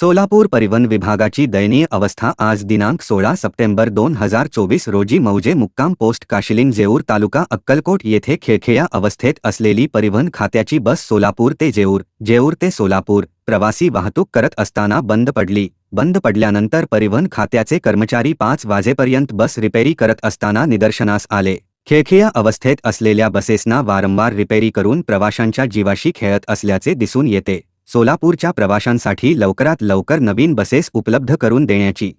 सोलापूर परिवहन विभागाची दयनीय अवस्था आज दिनांक सोळा सप्टेंबर दोन हजार चोवीस रोजी मौजे मुक्काम पोस्ट काशिलिंग जेऊर तालुका अक्कलकोट येथे खेळखेळ्या अवस्थेत असलेली परिवहन खात्याची बस सोलापूर ते जेऊर जेऊर ते सोलापूर प्रवासी वाहतूक करत असताना बंद पडली. बंद पडल्यानंतर परिवहन खात्याचे कर्मचारी पाच वाजेपर्यंत बस रिपेरी करत असताना निदर्शनास आले. खेळखेळ्या अवस्थेत असलेल्या बसेसना वारंवार रिपेरी करून प्रवाशांच्या जीवाशी खेळत असल्याचे दिसून येते. सोलापूरच्या प्रवाशांसाठी लवकरात लवकर नवीन बसेस उपलब्ध करून देण्याची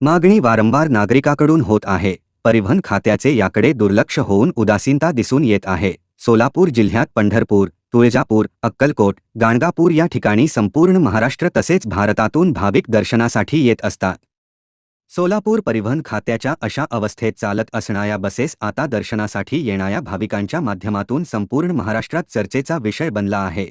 मागणी वारंवार नागरिकाकडून होत आहे. परिवहन खात्याचे याकडे दुर्लक्ष होऊन उदासीनता दिसून येत आहे. सोलापूर जिल्ह्यात पंढरपूर तुळजापूर अक्कलकोट गाणगापूर या ठिकाणी संपूर्ण महाराष्ट्र तसेच भारतातून भाविक दर्शनासाठी येत असतात. सोलापूर परिवहन खात्याच्या अशा अवस्थेत चालत असणाऱ्या बसेस आता दर्शनासाठी येणाऱ्या भाविकांच्या माध्यमातून संपूर्ण महाराष्ट्रात चर्चेचा विषय बनला आहे.